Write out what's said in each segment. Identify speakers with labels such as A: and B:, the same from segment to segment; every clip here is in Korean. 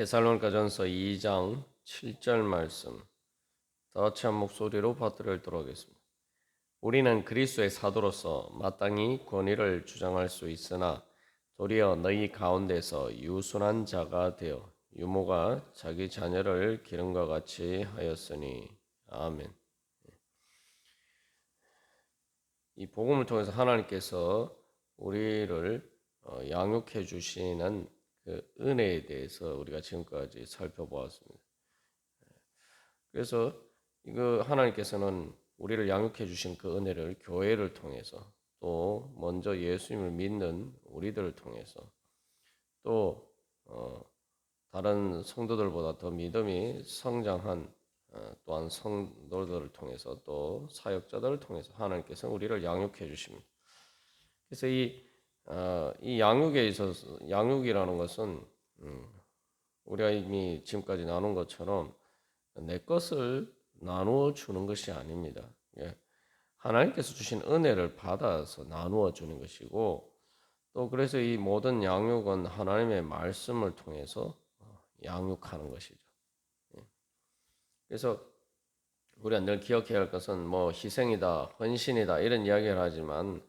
A: 데살로니가전서 2장 7절 말씀 다 같이 한 목소리로 받들어 읽도록 하겠습니다. 우리는 그리스도의 사도로서 마땅히 권위를 주장할 수 있으나 도리어 너희 가운데서 유순한 자가 되어 유모가 자기 자녀를 기름과 같이 하였으니 아멘. 이 복음을 통해서 하나님께서 우리를 어, 양육해 주시는 그 은혜에 대해서 우리가 지금까지 살펴보았습니다. 그래서 이거 하나님께서는 우리를 양육해 주신 그 은혜를 교회를 통해서 또 먼저 예수님을 믿는 우리들을 통해서 또 어, 다른 성도들보다 더 믿음이 성장한 어, 또한 성도들을 통해서 또 사역자들을 통해서 하나님께서 우리를 양육해 주십니다. 그래서 이, 어, 이 양육에 있어서 양육이라는 것은 음, 우리가 이미 지금까지 나눈 것처럼 내 것을 나누어 주는 것이 아닙니다. 예. 하나님께서 주신 은혜를 받아서 나누어 주는 것이고 또 그래서 이 모든 양육은 하나님의 말씀을 통해서 어, 양육하는 것이죠. 예. 그래서 우리가 늘 기억해야 할 것은 뭐 희생이다, 헌신이다 이런 이야기를 하지만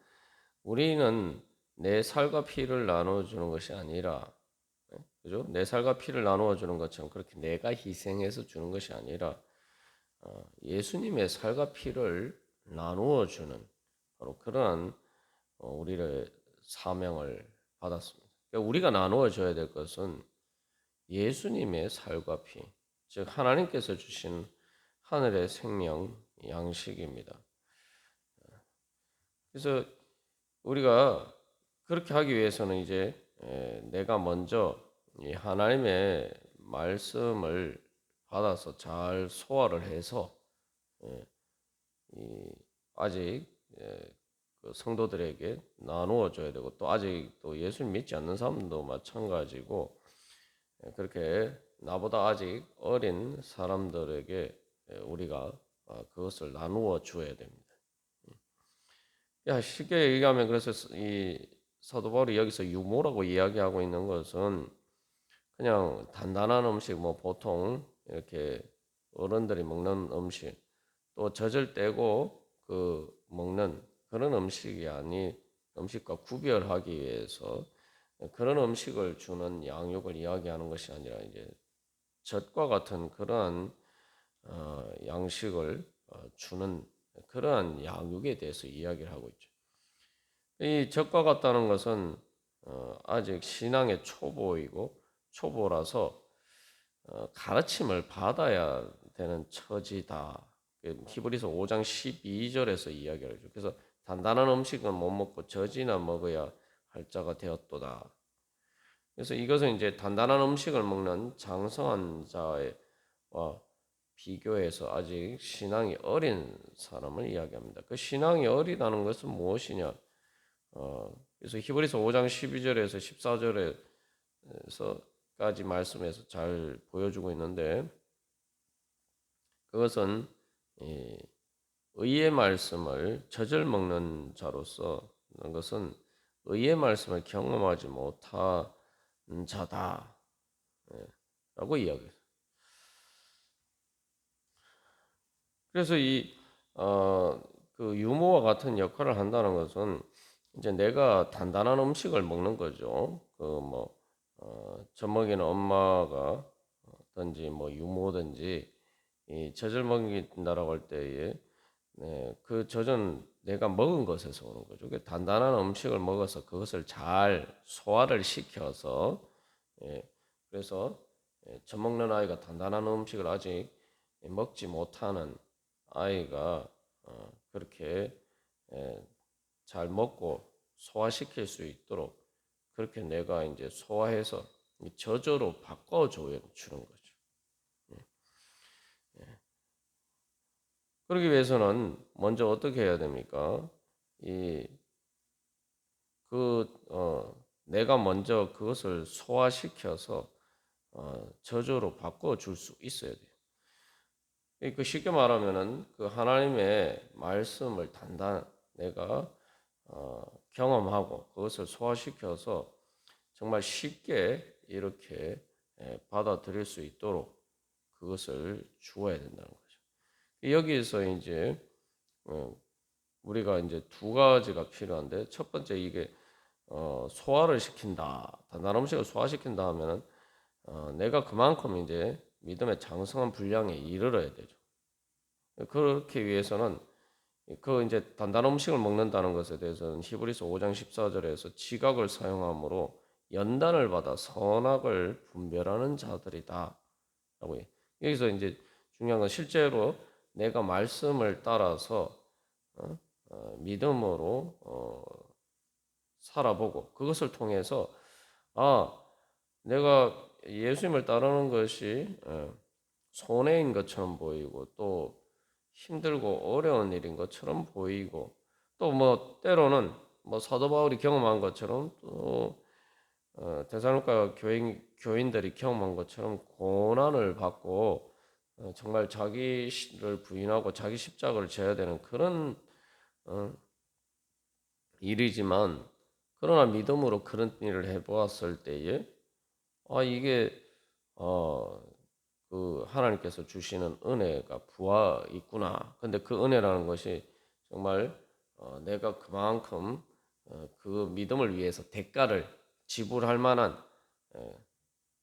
A: 우리는 내 살과 피를 나누어 주는 것이 아니라 예? 그죠? 내 살과 피를 나누어 주는 것처럼 그렇게 내가 희생해서 주는 것이 아니라 어, 예수님의 살과 피를 나누어 주는 바로 그러한 어, 우리를 사명을 받았습니다. 그러니까 우리가 나누어 줘야 될 것은 예수님의 살과 피, 즉 하나님께서 주신 하늘의 생명 양식입니다. 그래서 우리가 그렇게 하기 위해서는 이제 내가 먼저 이 하나님의 말씀을 받아서 잘 소화를 해서 아직 그 성도들에게 나누어 줘야 되고 또 아직 또 예수 믿지 않는 사람도 마찬가지고 그렇게 나보다 아직 어린 사람들에게 우리가 어, 그것을 나누어 주어야 됩니다. 야, 쉽게 얘기하면 그래서 이 사도 바울이 여기서 유모라고 이야기하고 있는 것은 그냥 단단한 음식 뭐 보통 이렇게 어른들이 먹는 음식 또 젖을 떼고 그 먹는 그런 음식이 아니 음식과 구별하기 위해서 그런 음식을 주는 양육을 이야기하는 것이 아니라 이제 젖과 같은 그러한 어, 양식을 어, 주는 그러한 양육에 대해서 이야기를 하고 있죠. 이 젖과 같다는 것은 어, 아직 신앙의 초보이고 초보라서 가르침을 받아야 되는 처지다. 그 히브리서 5장 12절에서 이야기를 하죠. 그래서 단단한 음식은 못 먹고 젖이나 먹어야 할 자가 되었도다. 그래서 이것은 이제 단단한 음식을 먹는 장성한 자와 비교해서 아직 신앙이 어린 사람을 이야기합니다. 그 신앙이 어리다는 것은 무엇이냐? 어, 그래서 히브리서 5장 12절에서 14절에서까지 말씀에서 잘 보여주고 있는데 그것은 의의 말씀을 젖을 먹는 자로서 것은 의의 말씀을 경험하지 못한 자다. 예, 라고 이야기해요. 그래서 이, 어, 그 유모와 같은 역할을 한다는 것은 이제 내가 단단한 음식을 먹는 거죠. 그 뭐, 어, 젖먹이는 엄마가 든지 뭐 유모든지 이 젖을 먹인다라고 할 때에 네, 그 젖은 내가 먹은 것에서 오는 거죠. 그 단단한 음식을 먹어서 그것을 잘 소화를 시켜서 예, 그래서 예, 젖 먹는 아이가 단단한 음식을 아직 먹지 못하는 아이가 어, 그렇게 예, 잘 먹고 소화시킬 수 있도록 그렇게 내가 이제 소화해서 저절로 바꿔 주는 거죠. 예. 예. 그러기 위해서는 먼저 어떻게 해야 됩니까? 이, 그, 어, 내가 먼저 그것을 소화시켜서 어, 저절로 바꿔 줄 수 있어야 돼요. 그 쉽게 말하면은 그 하나님의 말씀을 단단 내가 어, 경험하고 그것을 소화시켜서 정말 쉽게 이렇게 예, 받아들일 수 있도록 그것을 주어야 된다는 거죠. 여기에서 이제 어, 우리가 이제 두 가지가 필요한데 첫 번째 이게 어, 소화를 시킨다. 단단 음식을 소화시킨다 하면은 어, 내가 그만큼 이제 믿음의 장성한 분량에 이르러야 되죠. 그렇게 위해서는 그 이제 단단 음식을 먹는다는 것에 대해서는 히브리서 5장 14절에서 지각을 사용함으로 연단을 받아 선악을 분별하는 자들이다. 라고 해. 여기서 이제 중요한 건 실제로 내가 말씀을 따라서 어? 어, 믿음으로 어, 살아보고 그것을 통해서 아 내가 예수님을 따르는 것이 어, 손해인 것처럼 보이고 또 힘들고 어려운 일인 것처럼 보이고 또 뭐 때로는 뭐 사도 바울이 경험한 것처럼 또 어, 대사로가 교인 교인들이 경험한 것처럼 고난을 받고 어, 정말 자기를 부인하고 자기 십자가를 져야 되는 그런 어, 일이지만 그러나 믿음으로 그런 일을 해보았을 때에 아 이게 어 그 하나님께서 주시는 은혜가 부하 있구나. 근데 그 은혜라는 것이 정말 어 내가 그만큼 어그 믿음을 위해서 대가를 지불할 만한 예,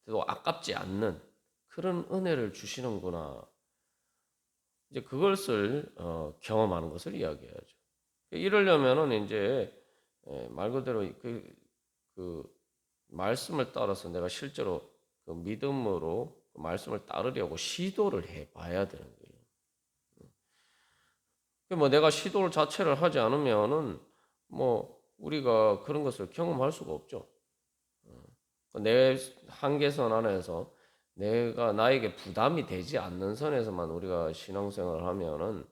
A: 또 아깝지 않는 그런 은혜를 주시는구나. 이제 그것을 어 경험하는 것을 이야기해야죠. 이러려면은 이제 예, 말 그대로 그, 그 말씀을 따라서 내가 실제로 그 믿음으로 그 말씀을 따르려고 시도를 해 봐야 되는 거예요. 그뭐 내가 시도를 자체를 하지 않으면은 뭐 우리가 그런 것을 경험할 수가 없죠. 내 한계선 안에서 내가 나에게 부담이 되지 않는 선에서만 우리가 신앙생활을 하면은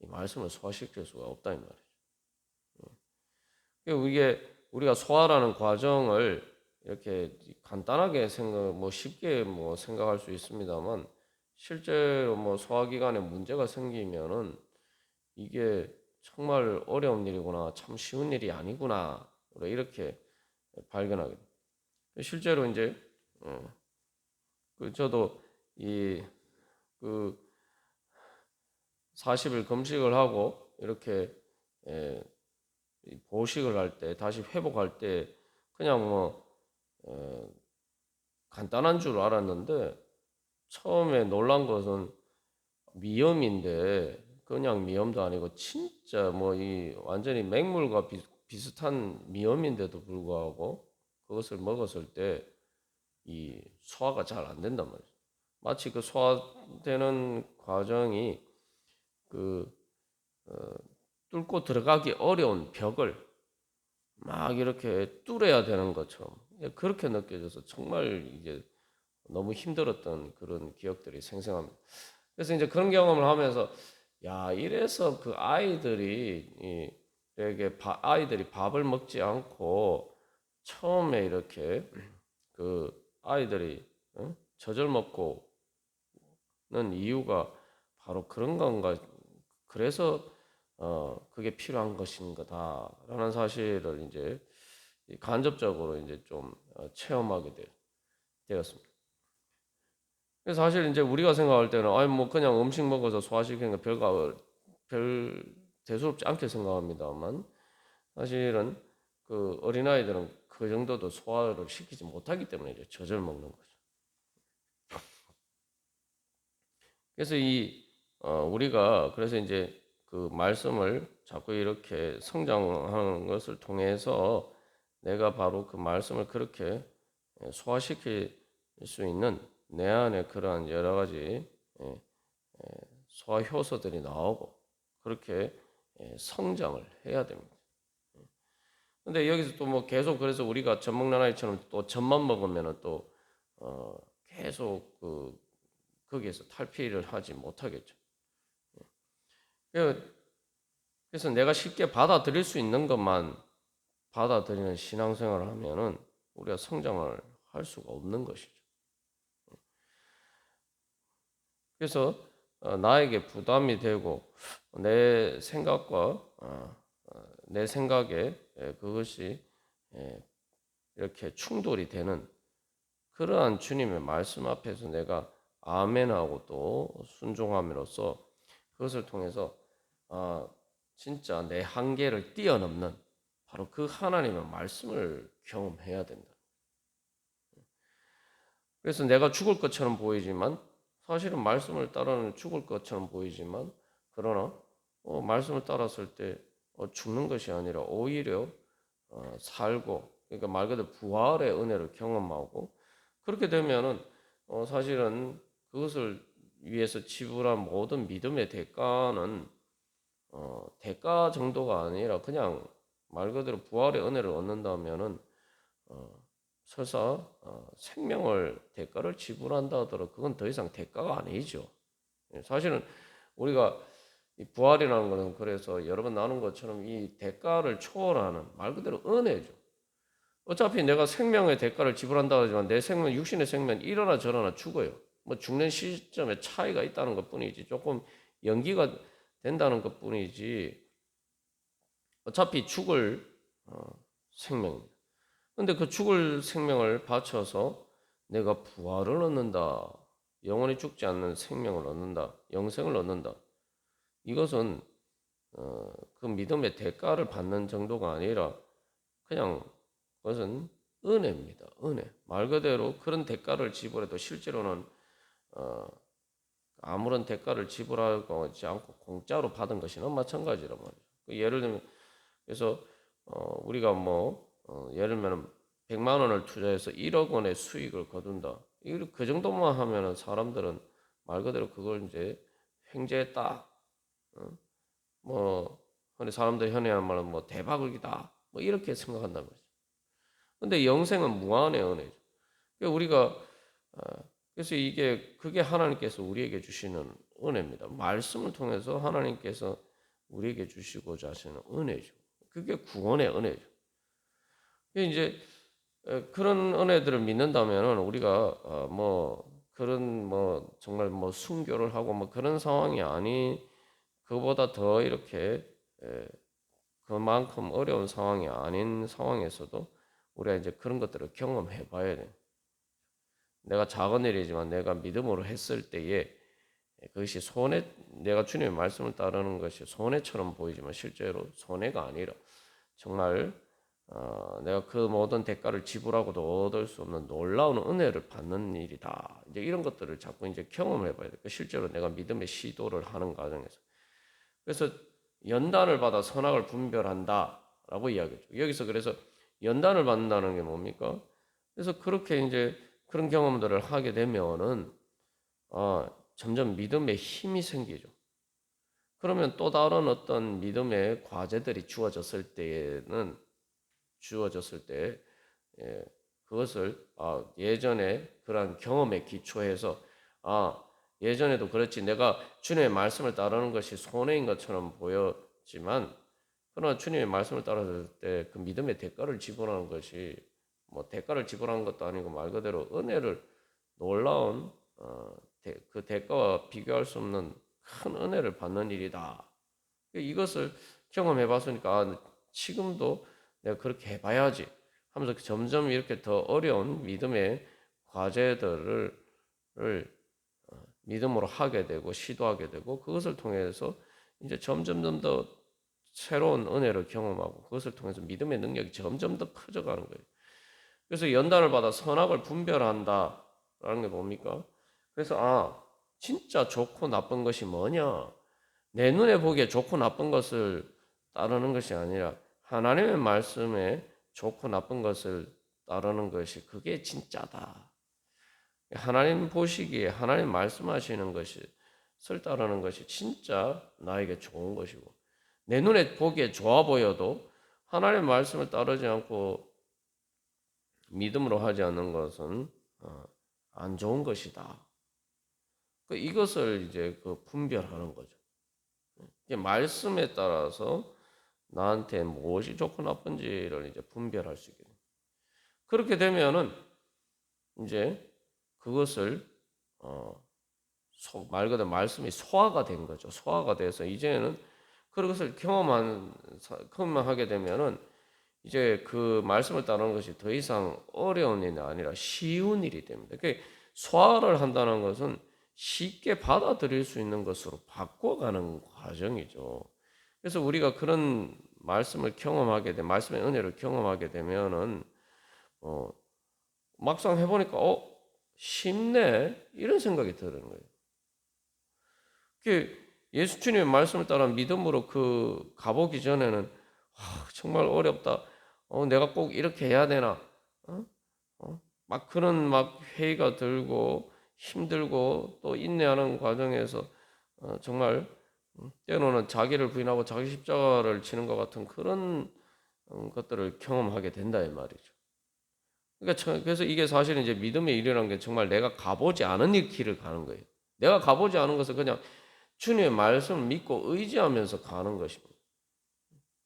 A: 이 말씀을 소화시킬 수가 없다 이 말이에요. 이게 우리가 소화라는 과정을 이렇게 간단하게 생각, 뭐 쉽게 뭐 생각할 수 있습니다만 실제로 뭐 소화기관에 문제가 생기면은 이게 정말 어려운 일이구나, 참 쉬운 일이 아니구나, 이렇게 발견하게. 실제로 이제 어, 그 저도 이그 40일 금식을 하고 이렇게 에, 보식을 할 때 다시 회복할 때 그냥 뭐 어, 간단한 줄 알았는데 처음에 놀란 것은 미염인데 그냥 미염도 아니고 진짜 뭐 이 완전히 맹물과 비, 비슷한 미염인데도 불구하고 그것을 먹었을 때 이 소화가 잘 안 된단 말이죠. 마치 그 소화되는 과정이 그 어, 뚫고 들어가기 어려운 벽을 막 이렇게 뚫어야 되는 것처럼 그렇게 느껴져서 정말 이제 너무 힘들었던 그런 기억들이 생생합니다. 그래서 이제 그런 경험을 하면서 야 이래서 그 아이들이 이게 아이들이 밥을 먹지 않고 처음에 이렇게 그 아이들이 젖을 먹고는 이유가 바로 그런 건가 그래서 어 그게 필요한 것인 거다라는 사실을 이제 간접적으로 이제 좀 어, 체험하게 되었습니다. 사실 이제 우리가 생각할 때는 아니 뭐 그냥 음식 먹어서 소화시키는 거 별거 별 대수롭지 않게 생각합니다만 사실은 그 어린아이들은 그 정도도 소화를 시키지 못하기 때문에 이제 젖을 먹는 거죠. 그래서 이 어, 우리가 그래서 이제 그 말씀을 자꾸 이렇게 성장하는 것을 통해서 내가 바로 그 말씀을 그렇게 소화시킬 수 있는 내 안에 그러한 여러 가지 소화 효소들이 나오고 그렇게 성장을 해야 됩니다. 근데 여기서 또 뭐 계속 그래서 우리가 아이처럼 또 젖만 먹으면은 또 어, 계속 그 거기에서 탈피를 하지 못하겠죠. 그, 그래서 내가 쉽게 받아들일 수 있는 것만 받아들이는 신앙생활을 하면은 우리가 성장을 할 수가 없는 것이죠. 그래서 어, 나에게 부담이 되고 내 생각과 어, 어, 내 생각에 그것이 이렇게 충돌이 되는 그러한 주님의 말씀 앞에서 내가 아멘하고 또 순종함으로써 그것을 통해서 아 진짜 내 한계를 뛰어넘는 바로 그 하나님의 말씀을 경험해야 된다. 그래서 내가 죽을 것처럼 보이지만 사실은 말씀을 따르는 죽을 것처럼 보이지만 그러나 어, 말씀을 따랐을 때 어, 죽는 것이 아니라 오히려 어, 살고 그러니까 말 그대로 부활의 은혜를 경험하고 그렇게 되면은 어, 사실은 그것을 위해서 지불한 모든 믿음의 대가는 어, 대가 정도가 아니라 그냥 말 그대로 부활의 은혜를 얻는다면은 어, 설사 어, 생명을 대가를 지불한다 하더라도 그건 더 이상 대가가 아니죠. 예, 사실은 우리가 이 부활이라는 것은 그래서 여러 번 나눈 것처럼 이 대가를 초월하는 말 그대로 은혜죠. 어차피 내가 생명의 대가를 지불한다 하지만 내 생명, 육신의 생명 이러나 저러나 죽어요. 뭐 죽는 시점에 차이가 있다는 것 뿐이지 조금 연기가 된다는 것 뿐이지 어차피 죽을 어, 생명입니다. 근데 그 죽을 생명을 바쳐서 내가 부활을 얻는다. 영원히 죽지 않는 생명을 얻는다. 영생을 얻는다. 이것은 어, 그 믿음의 대가를 받는 정도가 아니라 그냥 그것은 은혜입니다. 은혜. 말 그대로 그런 대가를 지불해도 실제로는 어, 아무런 대가를 지불하지 않고 공짜로 받은 것이나 마찬가지란 말이죠. 그 예를 들면 그래서 어, 우리가 뭐 어, 예를 들면 100만 원을 투자해서 1억 원의 수익을 거둔다. 이거 그 정도만 하면은 사람들은 말 그대로 그걸 이제 횡재했다. 어? 뭐 흔히 사람들 현에 한 말은 뭐 대박이다. 뭐 이렇게 생각한단 말이죠. 근데 영생은 무한의 은혜죠. 그러니까 우리가 어, 그래서 이게 그게 하나님께서 우리에게 주시는 은혜입니다. 말씀을 통해서 하나님께서 우리에게 주시고자 하시는 은혜죠. 그게 구원의 은혜죠. 이제 그런 은혜들을 믿는다면 우리가 어, 뭐 그런 뭐 정말 뭐 순교를 하고 뭐 그런 상황이 아닌 그보다 더 이렇게 그만큼 어려운 상황이 아닌 상황에서도 우리가 이제 그런 것들을 경험해 봐야 돼. 내가 작은 일이지만 내가 믿음으로 했을 때에 그것이 손해 내가 주님의 말씀을 따르는 것이 손해처럼 보이지만 실제로 손해가 아니라 정말 어, 내가 그 모든 대가를 지불하고도 얻을 수 없는 놀라운 은혜를 받는 일이다. 이제 이런 것들을 자꾸 이제 경험해 봐야 돼. 실제로 내가 믿음의 시도를 하는 과정에서. 그래서 연단을 받아 선악을 분별한다라고 이야기죠. 여기서 그래서 연단을 받는다는 게 뭡니까? 그래서 그렇게 이제 그런 경험들을 하게 되면은 어, 점점 믿음의 힘이 생기죠. 그러면 또 다른 어떤 믿음의 과제들이 주어졌을 때에는 주어졌을 때 예, 그것을 아, 예전에 그러한 경험에 기초해서 아 예전에도 그렇지. 내가 주님의 말씀을 따르는 것이 손해인 것처럼 보였지만 그러나 주님의 말씀을 따랐을 때 그 믿음의 대가를 지불하는 것이 뭐 대가를 지불하는 것도 아니고 말 그대로 은혜를 놀라운 어, 대, 그 대가와 비교할 수 없는 큰 은혜를 받는 일이다. 이것을 경험해 봤으니까 아, 지금도 내가 그렇게 해봐야지 하면서 점점 이렇게 더 어려운 믿음의 과제들을 어, 믿음으로 하게 되고 시도하게 되고 그것을 통해서 이제 점점 더 새로운 은혜를 경험하고 그것을 통해서 믿음의 능력이 점점 더 커져가는 거예요. 그래서 연단을 받아 선악을 분별한다라는 게 뭡니까? 그래서 아 진짜 좋고 나쁜 것이 뭐냐? 내 눈에 보기에 좋고 나쁜 것을 따르는 것이 아니라 하나님의 말씀에 좋고 나쁜 것을 따르는 것이 그게 진짜다. 하나님 보시기에 하나님 말씀하시는 설 따르는 것이 진짜 나에게 좋은 것이고 내 눈에 보기에 좋아 보여도 하나님의 말씀을 따르지 않고 믿음으로 하지 않는 것은 어, 안 좋은 것이다. 그 이것을 이제 그 분별하는 거죠. 말씀에 따라서 나한테 무엇이 좋고 나쁜지를 이제 분별할 수 있게 됩니다. 그렇게 되면은 이제 그것을 어, 소, 말 그대로 말씀이 소화가 된 거죠. 소화가 돼서 이제는 그것을 경험한 경험하게 되면은 이제 그 말씀을 따르는 것이 더 이상 어려운 일이 아니라 쉬운 일이 됩니다. 그 소화를 한다는 것은 쉽게 받아들일 수 있는 것으로 바꿔가는 과정이죠. 그래서 우리가 그런 말씀을 경험하게 돼, 말씀의 은혜를 경험하게 되면은 어, 막상 해보니까 어 쉽네 이런 생각이 드는 거예요. 그 예수 주님의 말씀을 따라 믿음으로 그 가보기 전에는 아, 정말 어렵다. 어, 내가 꼭 이렇게 해야 되나? 어? 어? 막 그런 막 회의가 들고 힘들고 또 인내하는 과정에서 어, 정말 음, 때로는 자기를 부인하고 자기 십자가를 치는 것 같은 그런 음, 것들을 경험하게 된다 이 말이죠. 그러니까 저- 그래서 이게 사실은 이제 믿음의 일이라는 게 정말 내가 가보지 않은 일 길을 가는 거예요. 내가 가보지 않은 것을 그냥 주님의 말씀을 믿고 의지하면서 가는 것입니다.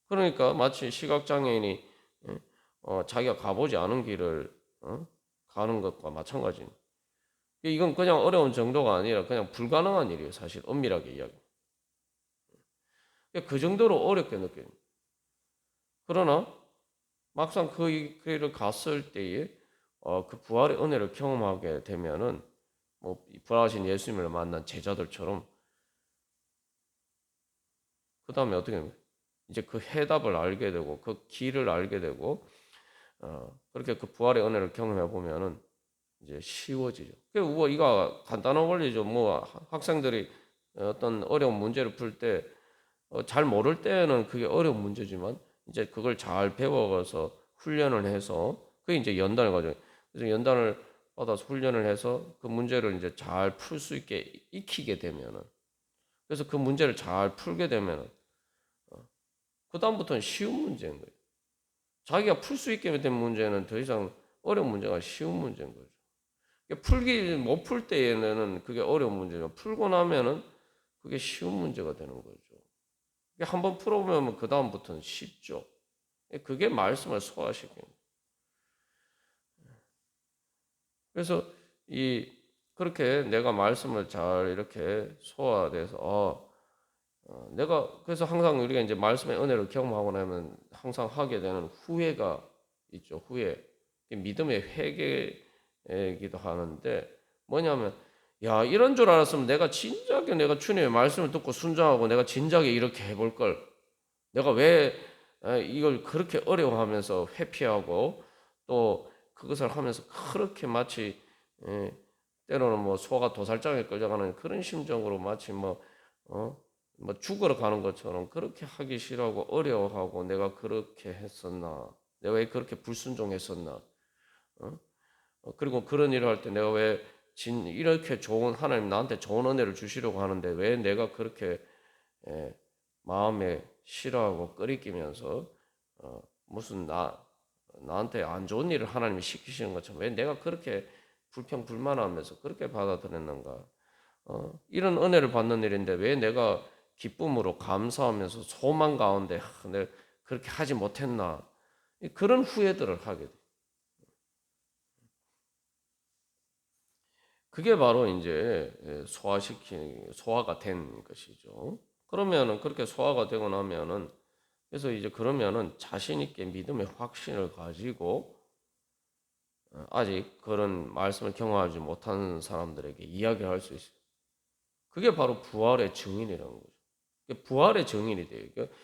A: 그러니까 마치 시각장애인이 예, 어, 자기가 가보지 않은 길을 어? 가는 것과 마찬가지입니다. 이건 그냥 어려운 정도가 아니라 그냥 불가능한 일이에요. 사실 엄밀하게 이야기. 그 정도로 어렵게 느껴집니다. 그러나 막상 그 길을 갔을 때에 어, 그 부활의 은혜를 경험하게 되면은 뭐 부활하신 예수님을 만난 제자들처럼 그 다음에 어떻게? 이제 그 해답을 알게 되고 그 길을 알게 되고 어, 그렇게 그 부활의 은혜를 경험해 보면은 이제 쉬워지죠. 그뭐 이거 간단한 원리죠. 뭐 학생들이 어떤 어려운 문제를 풀 때 잘 모를 때는 그게 어려운 문제지만 이제 그걸 잘 배워서 훈련을 해서 그게 이제 연단을 가죠. 그래서 연단을 받아서 훈련을 해서 그 문제를 이제 잘 풀 수 있게 익히게 되면은 그래서 그 문제를 잘 풀게 되면은 그 다음부터는 쉬운 문제인 거예요. 자기가 풀 수 있게 된 문제는 더 이상 어려운 문제가 쉬운 문제인. 그러니까 풀기 못 풀 때에는 그게 어려운 문제지만 풀고 나면은 그게 쉬운 문제가 되는 거죠. 한번 풀어보면 그 다음부터는 쉽죠. 그게 말씀을 소화시키는. 그래서 이 그렇게 내가 말씀을 잘 이렇게 소화돼서 어, 어, 내가 그래서 항상 우리가 이제 말씀의 은혜를 경험하고 나면 항상 하게 되는 후회가 있죠. 후회. 믿음의 회개 이기도 하는데 뭐냐면 야 이런 줄 알았으면 내가 진작에 내가 주님의 말씀을 듣고 순종하고 내가 진작에 이렇게 해볼 걸 내가 왜 에, 이걸 그렇게 어려워하면서 회피하고 또 그것을 하면서 그렇게 마치 에, 때로는 뭐 소가 도살장에 끌려가는 그런 심정으로 마치 뭐 어? 뭐 죽으러 가는 것처럼 그렇게 하기 싫어하고 어려워하고 내가 그렇게 했었나? 내가 왜 그렇게 불순종했었나? 어? 어, 그리고 그런 일을 할 때 내가 왜 진, 이렇게 좋은 하나님 나한테 좋은 은혜를 주시려고 하는데 왜 내가 그렇게 에, 마음에 싫어하고 끓이끼면서 어, 무슨 나 나한테 안 좋은 일을 하나님이 시키시는 것처럼 왜 내가 그렇게 불평 불만하면서 그렇게 받아들였는가? 어, 이런 은혜를 받는 일인데 왜 내가 기쁨으로 감사하면서 소망 가운데 하, 내가 그렇게 하지 못했나? 그런 후회들을 하게 돼. 그게 바로 이제 소화시키 소화가 된 것이죠. 그러면은 그렇게 소화가 되고 나면은 그래서 이제 그러면은 자신 있게 믿음의 확신을 가지고 어, 아직 그런 말씀을 경험하지 못한 사람들에게 이야기할 수 있어요. 그게 바로 부활의 증인이라는 거죠. 부활의 증인이 돼요. 그러니까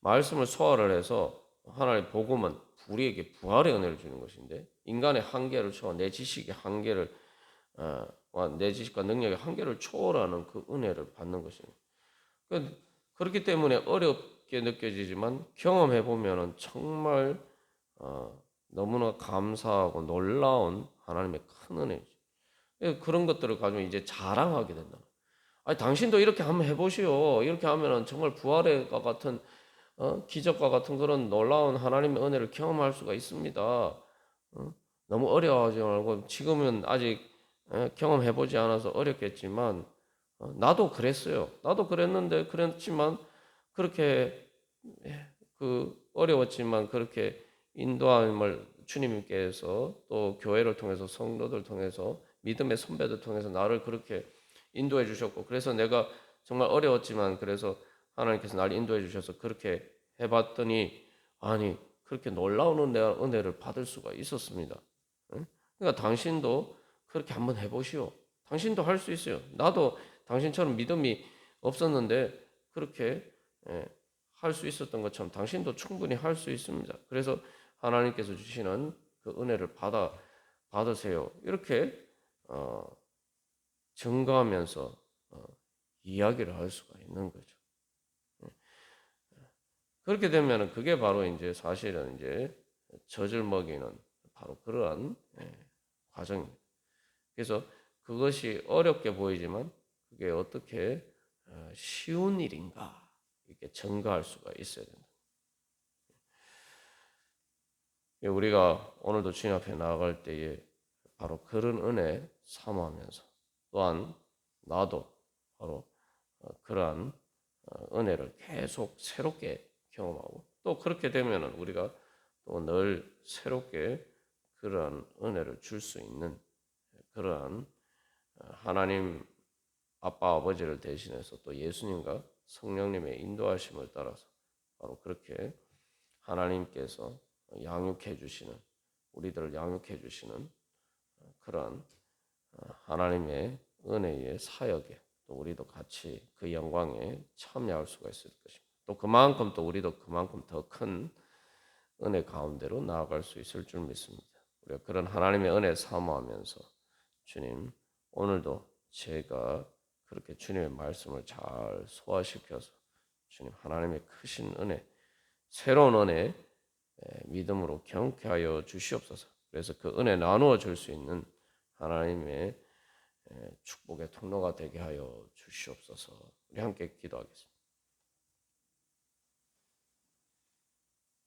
A: 말씀을 소화를 해서 하나님의 복음은 우리에게 부활의 은혜를 주는 것인데 인간의 한계를 초월, 내 지식의 한계를 어, 내 지식과 능력의 한계를 초월하는 그 은혜를 받는 것입니다. 그, 그렇기 때문에 어렵게 느껴지지만 경험해 보면은 정말 어, 너무나 감사하고 놀라운 하나님의 큰 은혜죠. 그런 것들을 가지고 이제 자랑하게 된다. 아니 당신도 이렇게 한번 해보시오. 이렇게 하면은 정말 부활의 것 같은 어? 기적과 같은 그런 놀라운 하나님의 은혜를 경험할 수가 있습니다. 어? 너무 어려워하지 말고 지금은 아직 에, 경험해보지 않아서 어렵겠지만 어, 나도 그랬어요. 나도 그랬는데 그랬지만 그렇게 에, 그 어려웠지만 그렇게 인도함을 주님께서 또 교회를 통해서 성도들 통해서 믿음의 선배들 통해서 나를 그렇게 인도해 주셨고 그래서 내가 정말 어려웠지만 그래서 하나님께서 나를 인도해 주셔서 그렇게 해봤더니 아니 그렇게 놀라운 은혜, 은혜를 받을 수가 있었습니다. 응? 그러니까 당신도 그렇게 한번 해보시오. 당신도 할 수 있어요. 나도 당신처럼 믿음이 없었는데 그렇게 예, 할수 있었던 것처럼 당신도 충분히 할 수 있습니다. 그래서 하나님께서 주시는 그 은혜를 받아 받으세요. 이렇게 어, 증거하면서 어, 이야기를 할 수가 있는 거죠. 예. 그렇게 되면 그게 바로 이제 사실은 이제 젖을 먹이는 바로 그러한 예, 과정입니다. 그래서 그것이 어렵게 보이지만 그게 어떻게 어, 쉬운 일인가 이렇게 증거할 수가 있어야 된다. 예, 우리가 오늘도 주님 앞에 나아갈 때에 바로 그런 은혜 사모하면서 또한 나도 바로 어, 그러한 어, 은혜를 계속 새롭게 경험하고 또 그렇게 되면은 우리가 또 늘 새롭게 그러한 은혜를 줄 수 있는 그러한 어, 하나님 아빠 아버지를 대신해서 또 예수님과 성령님의 인도하심을 따라서 바로 그렇게 하나님께서 양육해 주시는 우리들을 양육해 주시는 그런 하나님의 은혜의 사역에 또 우리도 같이 그 영광에 참여할 수가 있을 것입니다. 또 그만큼 또 우리도 그만큼 더 큰 은혜 가운데로 나아갈 수 있을 줄 믿습니다. 우리가 그런 하나님의 은혜 사모하면서 주님 오늘도 제가 그렇게 주님의 말씀을 잘 소화시켜서 주님 하나님의 크신 은혜 새로운 은혜 믿음으로 경쾌 하여 주시옵소서. 그래서 그 은혜 나누어 줄 수 있는 하나님의 축복의 통로가 되게 하여 주시옵소서. 우리 함께 기도하겠습니다.